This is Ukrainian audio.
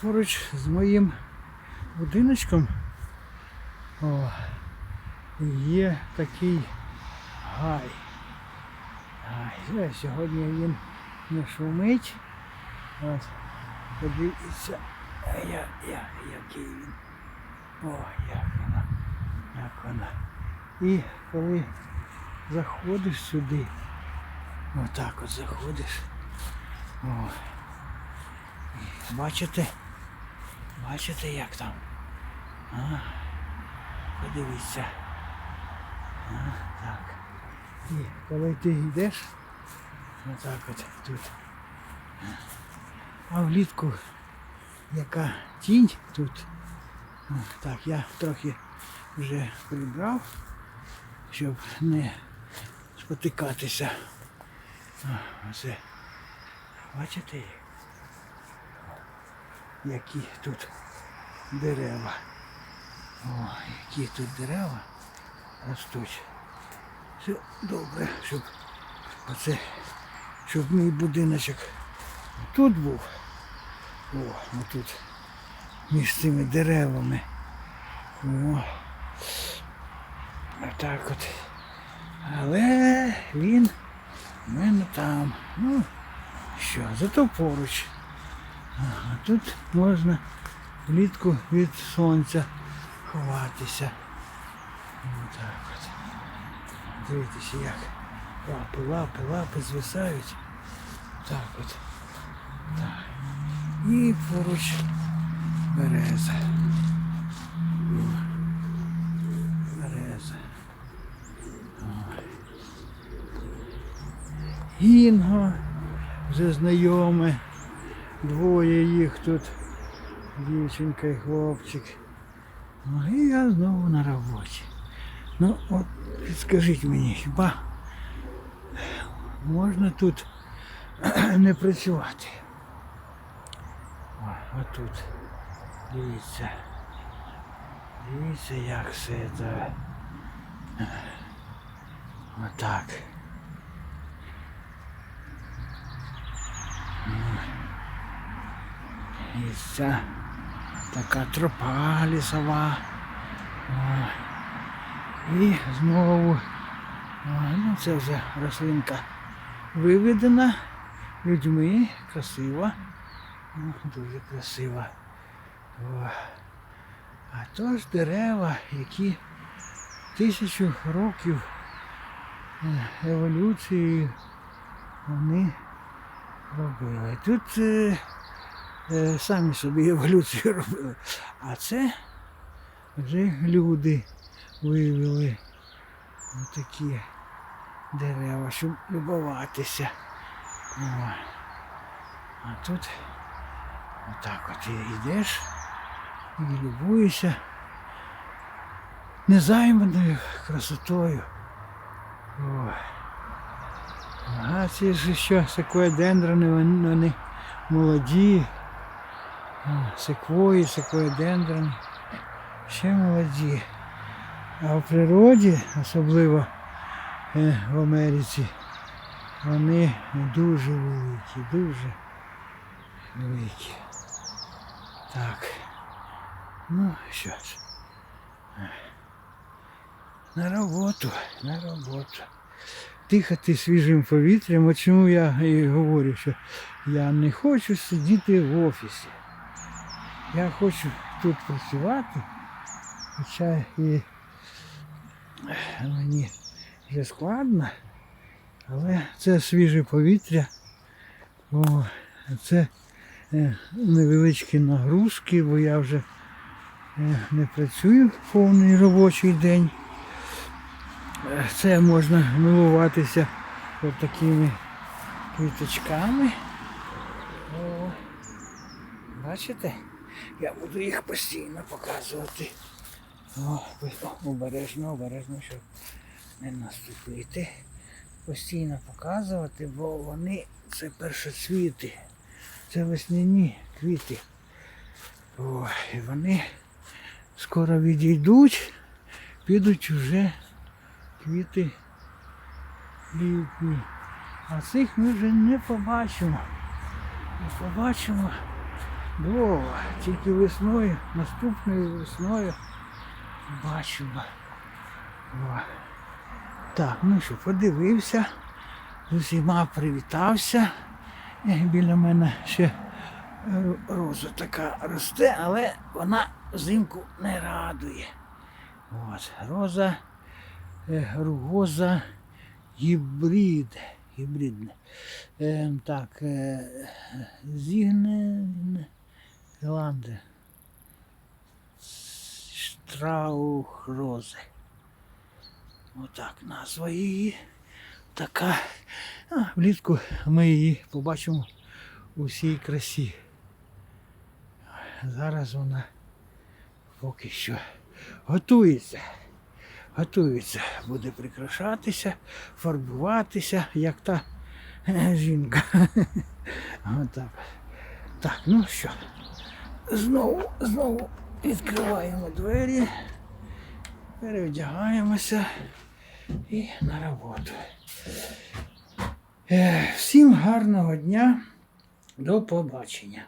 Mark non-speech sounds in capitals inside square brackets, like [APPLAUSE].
поруч з моїм будиночком о, є такий гай. гай. Е, Сьогодні він не шумить. От, подивіться, я, я, який він. О, як вона. Як вона. І коли заходиш сюди, отак от заходиш. О, Бачите? Бачите, як там? А? Подивіться. А, так. І коли ти йдеш, отак от тут. А влітку яка тінь тут. Так, я трохи вже прибрав, щоб не спотикатися. Оце. Бачите? їх? Які тут дерева. О, які тут дерева ростуть. Все добре, щоб оце, щоб мій будиночок тут був. О, отут між цими деревами. О. Отак от. Але він в мене там. Ну, що, зато поруч. А тут можна влітку від сонця ховатися. Отак от. Дивіться, як лапи, лапи, лапи звисають. Так от. Так. І поруч береза. Береза. Ой. Вже знайоме. Двоє їх тут, дівчинка і хлопчик. Ну, і я знову на роботі. Ну, от підскажіть мені, хіба можна тут [CLEARS THROAT] не працювати? О, отут. Дивіться. Дивіться, як все це. Отак. І ця така тропа лісова. І знову, ну це вже рослинка виведена людьми, красива. Дуже красива. А то ж дерева, які тисячу років е, еволюції вони робили. Тут е, самі собі еволюцію робили. А це вже люди вивели такі дерева, щоб любуватися. О. А тут отак от йдеш і любуєшся незайманою красотою. Ой. А ці ж що, секвоєдендрони, вони, вони молоді. Секвої, секвоєдендрони. Ще молоді. А в природі, особливо е, в Америці, вони дуже великі, дуже великі. Так. Ну, що ж. На роботу, на роботу. Дихати свіжим повітрям. От чому я і говорю, що я не хочу сидіти в офісі. Я хочу тут працювати, хоча і мені вже складно, але це свіже повітря. О, це е, невеличкі нагрузки, бо я вже е, не працюю повний робочий день. Е, Це можна милуватися от такими квіточками. Бачите? Я буду їх постійно показувати. О, обережно, обережно, щоб не наступити. Постійно показувати, бо вони це першоцвіти. Це весняні квіти. О, і вони скоро відійдуть, підуть вже квіти літні. А цих ми вже не побачимо. Не побачимо Довго. Тільки весною, наступною весною бачимо. Так, ну що, подивився, з усіма привітався. Е, Біля мене ще роза така росте, але вона взимку не радує. От, роза, е, ругоза гібрид. Гібридне. Е, так, е, зігне Ланде. Штраухрози. Отак назва її. Така. А, влітку ми її побачимо у всій красі. Зараз вона поки що готується. Готується, буде прикрашатися, фарбуватися, як та е, жінка. [LAUGHS] Отак. Так, ну що, знову, знову відкриваємо двері, перевдягаємося і на роботу. Е, Всім гарного дня, до побачення.